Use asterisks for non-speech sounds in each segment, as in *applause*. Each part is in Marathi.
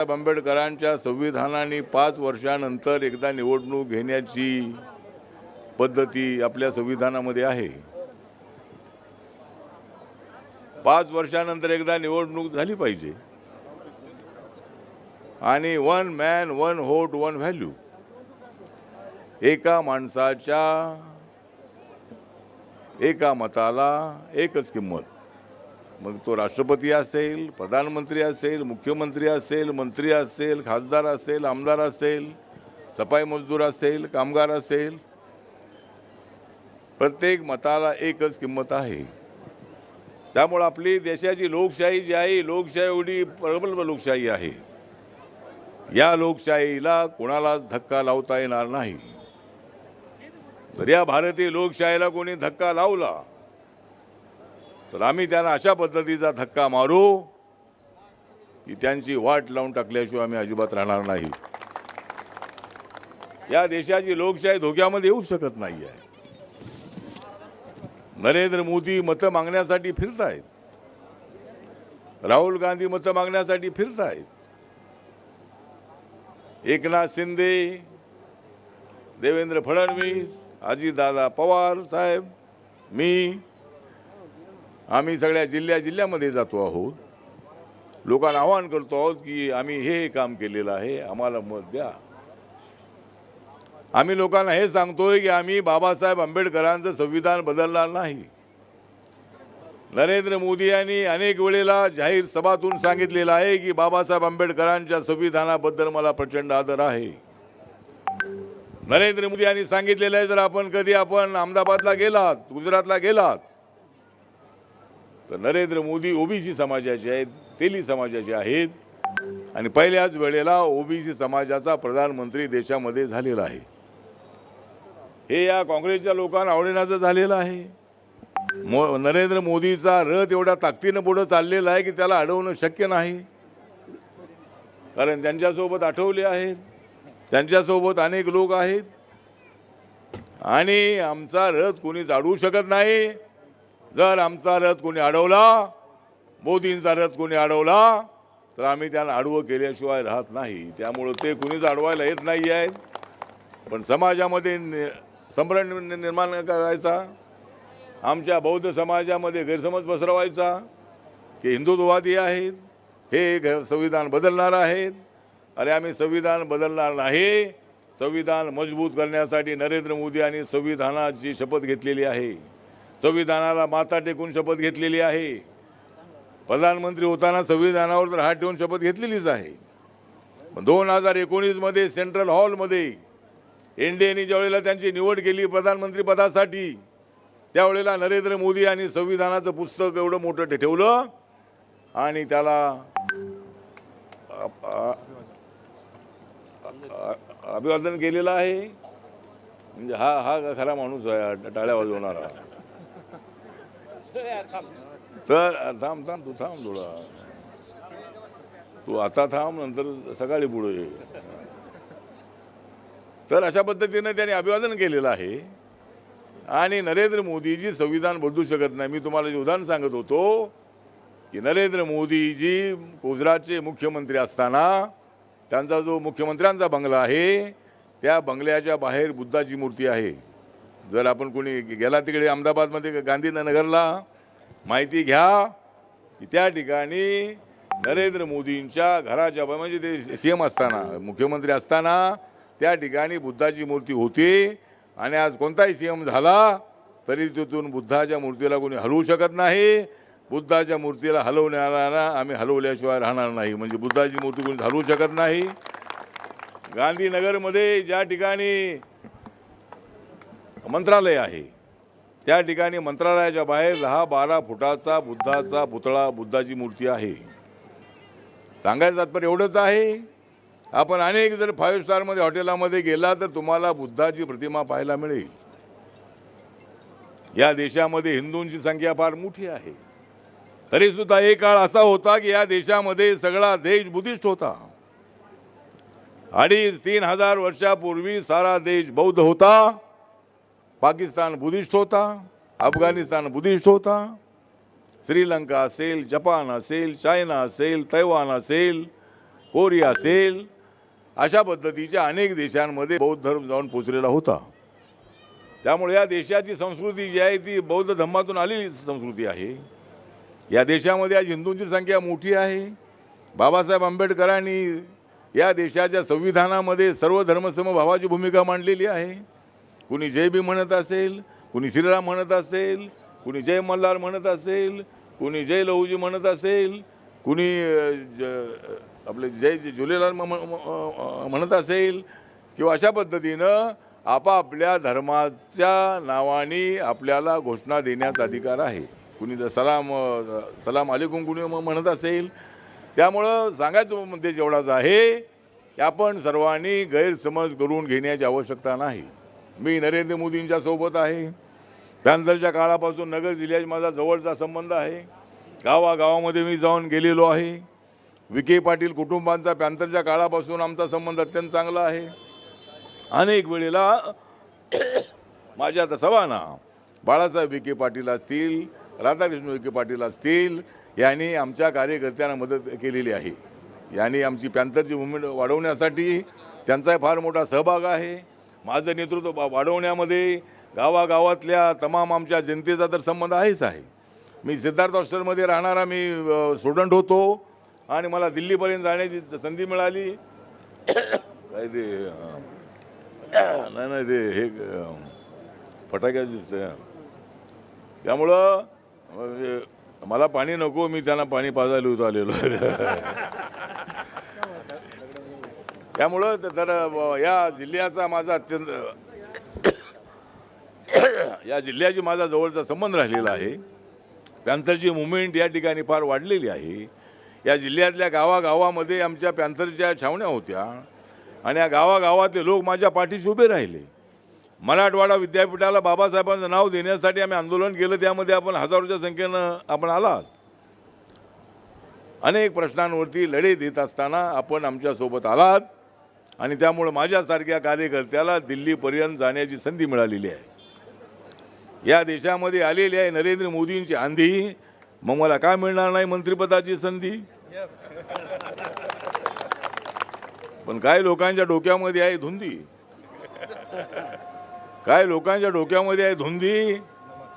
बाबासाहेब आंबेडकरांच्या संविधानाने पाच वर्षानंतर एकदा निवडणूक घेण्याची पद्धती आपल्या संविधानामध्ये आहे. पाच वर्षानंतर एकदा निवडणूक झाली पाहिजे. आणि one man one vote one value. एका माणसाच्या एका मताला एकच किंमत. मग तो राष्ट्रपती असेल प्रधानमंत्री असेल मुख्यमंत्री असेल मंत्री असेल खासदार असेल आमदार असेल सफाई मजदूर असेल कामगार असेल. प्रत्येक मताला एकच किंमत आहे. त्यामुळे आपली देशाची लोकशाही जी आहे लोकशाही एवढी प्रबल लोकशाही आहे. या लोकशाहीला कोणालाच धक्का लावता येणार नाही. तर या भारतीय लोकशाहीला कोणी धक्का लावला तर आम्ही त्यांना अशा पद्धतीचा धक्का मारू की त्यांची वाट लावून टाकल्याशिवाय आम्ही अजिबात राहणार नाही. या देशाची लोकशाही धोक्यामध्ये येऊ शकत नाही आहे नरेंद्र मोदी मतं मागण्यासाठी फिरतायत. राहुल गांधी मतं मागण्यासाठी फिरतायत. एकनाथ शिंदे देवेंद्र फडणवीस अजितदादा पवार साहेब मी आम्ही सगळ्या जिल्ह्या जिल्ह्यामध्ये जातो आहोत. लोकांना आवाहन करतो आहोत की आम्ही हे काम केलेलं आहे आम्हाला मत द्या. आम्ही लोकांना हे सांगतोय की आम्ही बाबासाहेब आंबेडकरांचं संविधान बदलणार नाही. नरेंद्र मोदी यांनी अनेक वेळेला जाहीर सभातून सांगितलेलं आहे की बाबासाहेब आंबेडकरांच्या संविधानाबद्दल मला प्रचंड आदर आहे. नरेंद्र मोदी यांनी सांगितलेलं आहे जर आपण कधी आपण अहमदाबादला गेलात गुजरातला गेलात तर नरेंद्र मोदी ओबीसी समाजाचे आहेत तेली समाजाचे आहेत. आणि पहिल्याच वेळेला ओबीसी समाजाचा प्रधानमंत्री देशामध्ये झालेला आहे. हे या काँग्रेसच्या लोकांना आवडण्याचं झालेलं आहे. मो नरेंद्र मोदीचा रथ एवढा ताकदीनं पुढं चाललेला आहे की त्याला अडवणं शक्य नाही. कारण त्यांच्यासोबत आठवले आहेत. त्यांच्यासोबत अनेक लोक आहेत. आणि आमचा रथ कोणी जाडवू शकत नाही. जर आमचा रथ कोणी अडवला मोदींचा रथ कोणी अडवला तर आम्ही त्यांना आडवं केल्याशिवाय राहत नाही. त्यामुळं ते कुणीच अडवायला येत नाही आहेत पण समाजामध्ये नि- संभ्रम निर्माण करायचा. आमच्या बौद्ध समाजामध्ये गैरसमज पसरवायचा. की हिंदुत्ववादी आहेत हे संविधान बदलणार आहेत. अरे आम्ही संविधान बदलणार नाही. संविधान मजबूत करण्यासाठी नरेंद्र मोदी यांनी संविधानाची शपथ घेतलेली आहे. संविधानाला माता टेकून शपथ घेतलेली आहे. प्रधानमंत्री होताना संविधानावर तर हात ठेवून शपथ घेतलेलीच आहे. दोन हजार एकोणीसमध्ये सेंट्रल हॉलमध्ये एन डी एने ज्यावेळेला त्यांची निवड केली प्रधानमंत्री पदासाठी त्यावेळेला नरेंद्र मोदी यांनी संविधानाचं पुस्तक एवढं मोठं ठेवलं आणि त्याला अभिवादन केलेलं आहे. म्हणजे हा हा खरा माणूस आहे टाळ्या वाजवणारा. तर थांब थांब तू थांब थोडा. तू आता थांब नंतर सकाळी पुढे ये. तर अशा पद्धतीने त्यांनी अभिवादन केलेलं आहे. आणि नरेंद्र मोदीजी संविधान बदलू शकत नाही. मी तुम्हाला जे उदाहरण सांगत होतो की नरेंद्र मोदीजी गुजरातचे मुख्यमंत्री असताना त्यांचा जो मुख्यमंत्र्यांचा बंगला आहे त्या बंगल्याच्या बाहेर बुद्धाची मूर्ती आहे. जर आपण कोणी गेला तिकडे अहमदाबादमध्ये गांधीनगरला माहिती घ्या की त्या ठिकाणी नरेंद्र मोदींच्या घराच्या म्हणजे ते सी एम असताना मुख्यमंत्री असताना त्या ठिकाणी बुद्धाची मूर्ती होती आणि आज कोणताही सी एम झाला तरी तिथून बुद्धाच्या मूर्तीला कोणी हलवू शकत नाही. बुद्धाच्या मूर्तीला हलवण्याला आम्ही हलवल्याशिवाय राहणार नाही. म्हणजे बुद्धाची मूर्ती कोणी हलवू शकत नाही. गांधीनगरमध्ये ज्या ठिकाणी मंत्रालय आहे. त्या ठिकाणी मंत्रालयाच्या बाहेर दहा बारा फुटाचा बुद्धाचा पुतळा बुद्धाची मूर्ती आहे. सांगायचं तात्पर्य एवढंच आहे. आपण अनेक जर फाईव्ह स्टारमध्ये हॉटेलामध्ये गेला तर तुम्हाला बुद्धाची प्रतिमा पाहायला मिळेल. या देशामध्ये हिंदूंची संख्या फार मोठी आहे. तरी सुद्धा एक काळ असा होता की या देशामध्ये सगळा देश बुद्धिस्ट होता. अडीच तीन हजार वर्षापूर्वी सारा देश बौद्ध होता. पाकिस्तान बुद्धिस्ट होता अफगाणिस्तान बुद्धिस्ट होता श्रीलंका असेल जपान असेल चायना असेल तैवान असेल कोरिया असेल अशा पद्धतीच्या अनेक देशांमध्ये बौद्ध धर्म जाऊन पोचलेला होता. त्यामुळे या देशाची संस्कृती जी आहे ती बौद्ध धर्मातून आलेली संस्कृती आहे. या देशामध्ये आज हिंदूंची संख्या मोठी आहे. बाबासाहेब आंबेडकरांनी या देशाच्या संविधानामध्ये सर्व धर्मसमभावाची भूमिका मांडलेली आहे. कुणी जय बी म्हणत असेल कुणी श्रीराम म्हणत असेल कुणी जय मल्हार म्हणत असेल कुणी जय लहूजी म्हणत असेल कुणी ज- आपले जय झुलेलाल म्हणत असेल किंवा अशा पद्धतीनं आपापल्या धर्माच्या नावाने आपल्याला घोषणा देण्याचा अधिकार आहे. कुणी जर सलाम सलाम अलिकुम कुणी म्हणत असेल त्यामुळं सांगायचं मुद्दे जेवढाच आहे की आपण सर्वांनी गैरसमज करून घेण्याची आवश्यकता नाही. मी नरेंद्र मोदींच्या सोबत आहे. पॅन्थरच्या काळापासून नगर जिल्ह्यात माझा जवळचा संबंध आहे. गावागावामध्ये मी जाऊन गेलेलो आहे. विखे पाटील कुटुंबांचा पॅन्थरच्या काळापासून आमचा संबंध अत्यंत चांगला आहे. अनेक वेळेला *coughs* माझ्या आता सवाना बाळासाहेब विखे पाटील असतील राधाकृष्ण विखे पाटील असतील यांनी आमच्या कार्यकर्त्यांना मदत केलेली आहे. यांनी आमची पॅन्थरची मुवमेंट वाढवण्यासाठी त्यांचाही फार मोठा सहभाग आहे. माझं नेतृत्व वाढवण्यामध्ये गावागावातल्या तमाम आमच्या जनतेचा तर संबंध आहेच आहे. मी सिद्धार्थ हॉस्टेलमध्ये राहणारा मी स्टुडंट होतो आणि मला दिल्लीपर्यंत जाण्याची संधी मिळाली. काय ते नाही नाही ते हे फटाक्या दिसतं त्यामुळं मला पाणी नको मी त्यांना पाणी पाजायला होतो आलेलो *laughs* त्यामुळं तर या जिल्ह्याचा माझा अत्यंत *coughs* या जिल्ह्याशी माझा जवळचा संबंध राहिलेला आहे. पॅन्थरची मुवमेंट या ठिकाणी फार वाढलेली आहे. या जिल्ह्यातल्या गावागावामध्ये आमच्या पॅन्थरच्या छावण्या होत्या आणि या गावागावातले लोक माझ्या पाठीशी उभे राहिले. मराठवाडा विद्यापीठाला बाबासाहेबांचं नाव देण्यासाठी आम्ही आंदोलन केलं त्यामध्ये आपण हजारोच्या संख्येनं आपण आलात. अनेक प्रश्नांवरती लढे देत असताना आपण आमच्यासोबत आलात. आणि त्यामुळं माझ्यासारख्या कार्यकर्त्याला दिल्लीपर्यंत जाण्याची संधी मिळालेली आहे. या देशामध्ये आलेली आहे नरेंद्र मोदींची आंधी. मग मला काय मिळणार नाही मंत्रिपदाची संधी? पण काय लोकांच्या डोक्यामध्ये आहे धुंदी? काय लोकांच्या डोक्यामध्ये आहे धुंदी?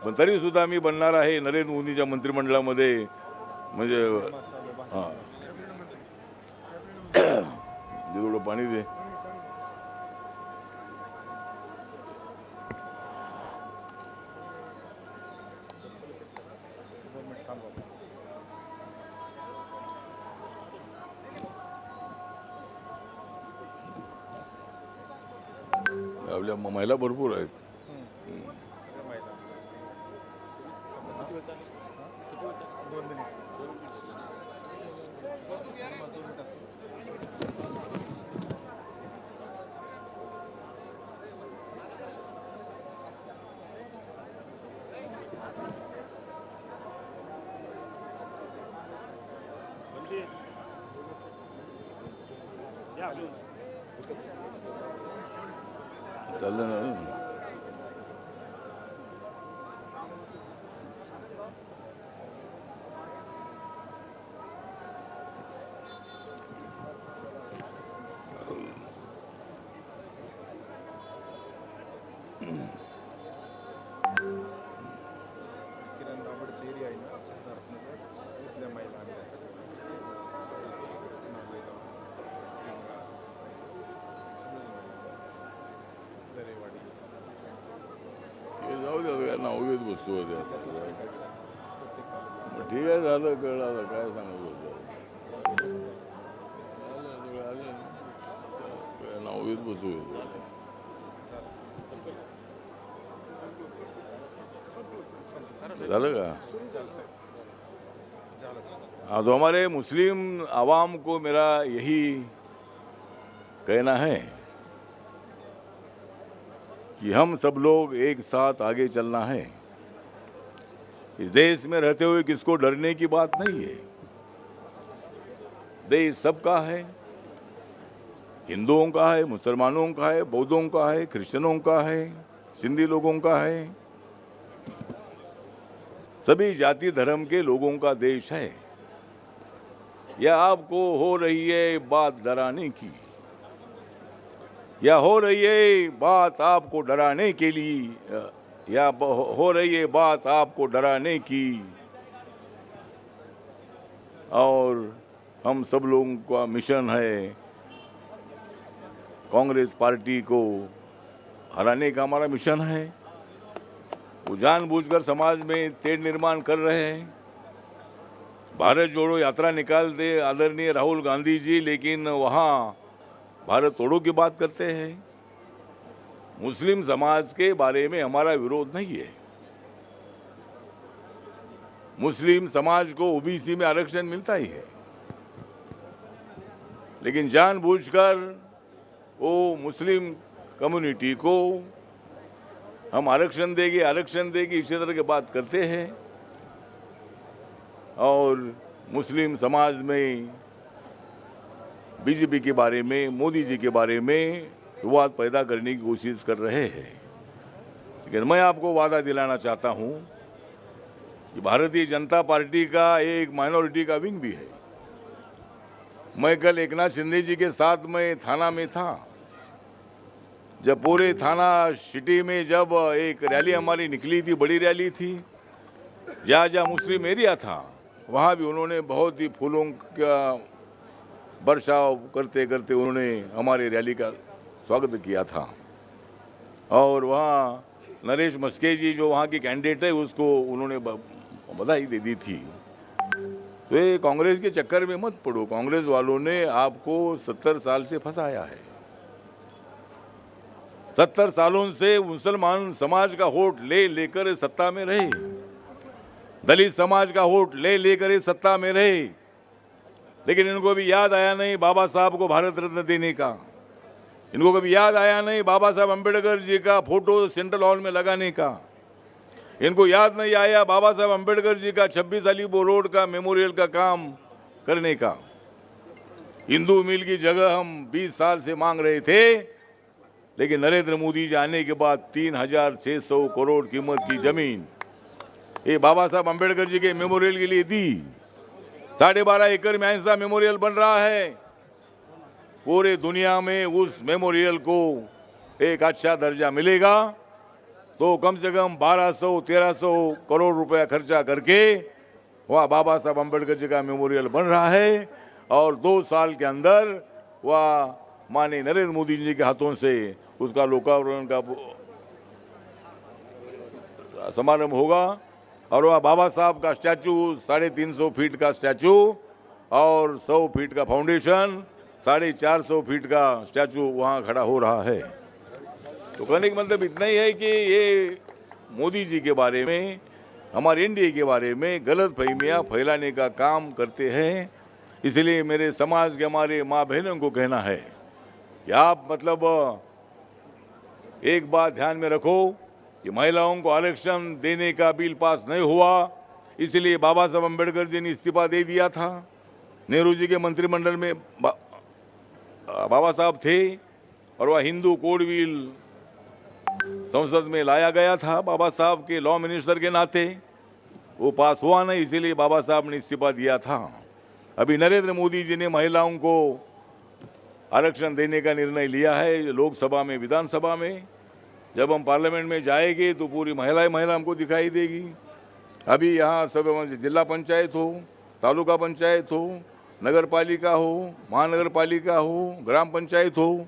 पण तरी सुद्धा मी बनणार आहे नरेंद्र मोदीच्या मंत्रिमंडळामध्ये. म्हणजे हां. दे थोडं पाणी दे आपल्या म- महिला भरपूर आहेत Sallallahu जाऊ द्या या वस्तू होत्या ठीक आहे झालं कळलं आता काय सांगत होतं नावगेत बसू येतो झालं का? हा जो हमारे मुस्लिम आवाम को मेरा यही कहना है। कि हम सब लोग एक साथ आगे चलना है। इस देश में रहते हुए किसको डरने की बात नहीं है। देश सबका है। हिंदुओं का है, मुसलमानों का है, बौद्धों का है क्रिश्चनों का है, सिंधी लोगों का है। सभी जाति धर्म के लोगों का देश है। यह आपको हो रही है बात डराने की। या हो रही है बात आपको डराने के लिए? या हो रही है बात आपको डराने की? और हम सब लोगों का मिशन है कांग्रेस पार्टी को हराने का हमारा मिशन है। वो जानबूझकर समाज में तेज निर्माण कर रहे हैं। भारत जोड़ो यात्रा निकालते आदरणीय राहुल गांधी जी, लेकिन वहाँ भारत तोड़ो की बात करते हैं। मुस्लिम समाज के बारे में हमारा विरोध नहीं है। मुस्लिम समाज को ओबीसी में आरक्षण मिलता ही है। लेकिन जानबूझकर वो मुस्लिम कम्युनिटी को हम आरक्षण देंगे आरक्षण देंगे, इसी तरह की बात करते हैं। और मुस्लिम समाज में बीजेपी के बारे में, मोदी जी के बारे में विवाद पैदा करने की कोशिश कर रहे हैं। लेकिन मैं आपको वादा दिलाना चाहता हूँ कि भारतीय जनता पार्टी का एक माइनॉरिटी का विंग भी है। मैं कल एकनाथ शिंदे जी के साथ में थाना में था, जब पूरे थाना सिटी में जब एक रैली हमारी निकली थी, बड़ी रैली थी, जहाँ जहाँ मुस्लिम एरिया था, वहाँ भी उन्होंने बहुत ही फूलों का बरसाव करते करते उन्होंने हमारे रैली का स्वागत किया था। और वहाँ नरेश मस्के जी जो वहाँ के कैंडिडेट है उसको उन्होंने बधाई दे दी थी। तो ये कांग्रेस के चक्कर में मत पड़ो। कांग्रेस वालों ने आपको सत्तर साल से फंसाया है। सत्तर सालों से मुसलमान समाज का वोट ले लेकर सत्ता में रहे। दलित समाज का वोट ले लेकर सत्ता में रहे। लेकिन इनको भी याद आया नहीं बाबा साहब को भारत रत्न देने का। इनको कभी याद आया नहीं बाबा साहब अंबेडकर जी का फ़ोटो सेंट्रल हॉल में लगाने का। इनको याद नहीं आया बाबा साहब अंबेडकर जी का छब्बीस अलीबो रोड का मेमोरियल का काम करने का। हिंदू मिल की जगह हम 20 साल से मांग रहे थे, लेकिन नरेंद्र मोदी जी आने के बाद तीन हज़ार छह सौ करोड़ कीमत की ज़मीन ये बाबा साहब अंबेडकर जी के मेमोरियल के लिए दी। साढ़े बारह एकड़ में ऐसा मेमोरियल बन रहा है। पूरे दुनिया में उस मेमोरियल को एक अच्छा दर्जा मिलेगा। तो कम से कम 1200 1300 करोड़ रुपया खर्चा करके वह बाबा साहब अंबेडकर जी का मेमोरियल बन रहा है और दो साल के अंदर वह माननीय नरेंद्र मोदी जी के हाथों से उसका लोकार्पण का समारंभ होगा। और वह बाबा साहब का स्टैचू, साढ़े तीन सौ फीट का स्टैचू और सौ फीट का फाउंडेशन, साढ़े चार सौ फीट का स्टैचू वहाँ खड़ा हो रहा है। तो कहने का मतलब इतना ही है कि ये मोदी जी के बारे में, हमारे एनडीए के बारे में गलत फहमियाँ फैलाने का काम करते हैं। इसलिए मेरे समाज के हमारे माँ बहनों को कहना है कि आप मतलब एक बात ध्यान में रखो कि महिलाओं को आरक्षण देने का बिल पास नहीं हुआ इसलिए बाबा साहब अंबेडकर जी ने इस्तीफा दे दिया था। नेहरू जी के मंत्रिमंडल में बा, बाबा साहब थे और वह हिंदू कोड बिल संसद में लाया गया था। बाबा साहब के लॉ मिनिस्टर के नाते वो पास हुआ नहीं इसीलिए बाबा साहब ने इस्तीफा दिया था। अभी नरेंद्र मोदी जी ने महिलाओं को आरक्षण देने का निर्णय लिया है लोकसभा में विधानसभा में। जब हम पार्लियामेंट में जाएँगे तो पूरी महिलाएँ महिला हमको दिखाई देगी। अभी यहाँ सब जिला पंचायत हो, तालुका पंचायत हो नगर पालिका हो महानगर पालिका हो, ग्राम पंचायत हो,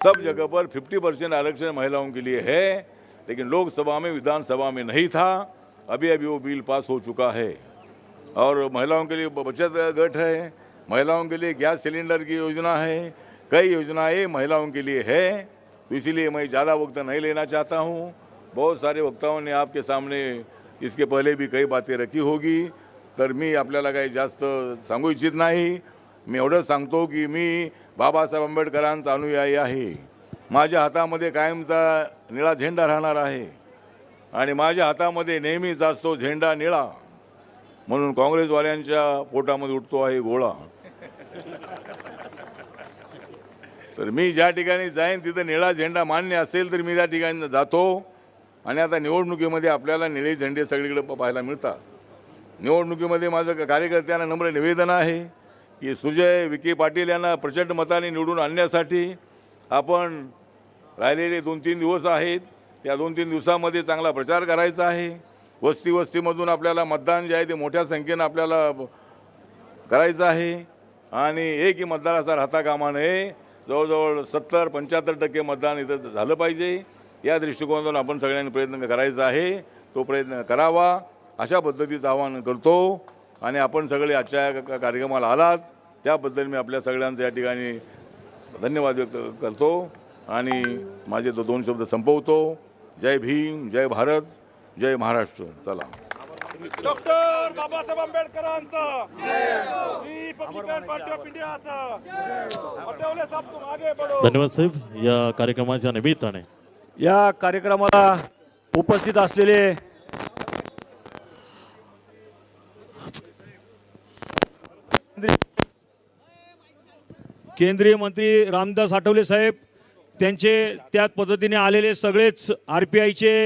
सब जगह पर 50 परसेंट आरक्षण महिलाओं के लिए है, लेकिन लोकसभा में, विधानसभा में नहीं था। अभी अभी वो बिल पास हो चुका है। और महिलाओं के लिए बचत गठ है, महिलाओं के लिए गैस सिलेंडर की योजना है, कई योजनाएँ महिलाओं के लिए है। इसीलिए मैं ज़्यादा वक्त नहीं लेना चाहता हूँ। बहुत सारे वक्ताओं ने आपके सामने इसके पहले भी काही बातें रखी होगी। तर मी आपल्याला काही जास्त सांगू इच्छित नाही। मी एवढंच सांगतो की मी बाबासाहेब आंबेडकरांचा अनुयायी आहे। माझ्या हातामध्ये कायमचा निळा झेंडा राहणार आहे आणि माझ्या हातामध्ये नेहमीच असतो झेंडा निळा। म्हणून काँग्रेसवाल्यांच्या पोटामध्ये उठतो आहे गोळा। तर मी ज्या ठिकाणी जाईन तिथं निळा झेंडा मान्य असेल तर मी त्या ठिकाणी जातो. आणि आता निवडणुकीमध्ये आपल्याला निळे झेंडे सगळीकडे पाहायला मिळतात. निवडणुकीमध्ये माझं कार्यकर्त्यांना नम्र निवेदन आहे की सुजय विखे पाटील यांना प्रचंड मताने निवडून आणण्यासाठी आपण राहिलेले दोन तीन दिवस आहेत. या दोन तीन दिवसामध्ये चांगला प्रचार करायचा आहे. वस्ती वस्तीमधून आपल्याला मतदान जे आहे ते मोठ्या संख्येनं आपल्याला करायचं आहे. आणि एकही मतदाराचा राहता कामा नये. जवळजवळ सत्तर पंच्याहत्तर टक्के मतदान इथं झालं पाहिजे. या दृष्टिकोनातून आपण सगळ्यांनी प्रयत्न करायचा आहे. तो प्रयत्न करावा. अशा पद्धतीचं आवाहन करतो. आणि आपण सगळे आजच्या का- कार्यक्रमाला आलात. त्याबद्दल मी आपल्या सगळ्यांचं या ठिकाणी धन्यवाद व्यक्त करतो. आणि माझे तो दोन शब्द संपवतो. जय भीम जय भारत जय महाराष्ट्र. चला. डॉक्टर बाबासाहेब आंबेडकरांचा. रिपब्लिकन पार्टी ऑफ इंडियाचा. पटवले साहब तुम आगे बढ़ो धन्यवाद साहेब. या कार्यक्रमाच्या निमित्ताने. या कार्यक्रमाला उपस्थित असलेले केंद्रीय मंत्री रामदास आठवले साहेब त्यांचे त्याच पद्धतीने आलेले सगळेच आर पी आयचे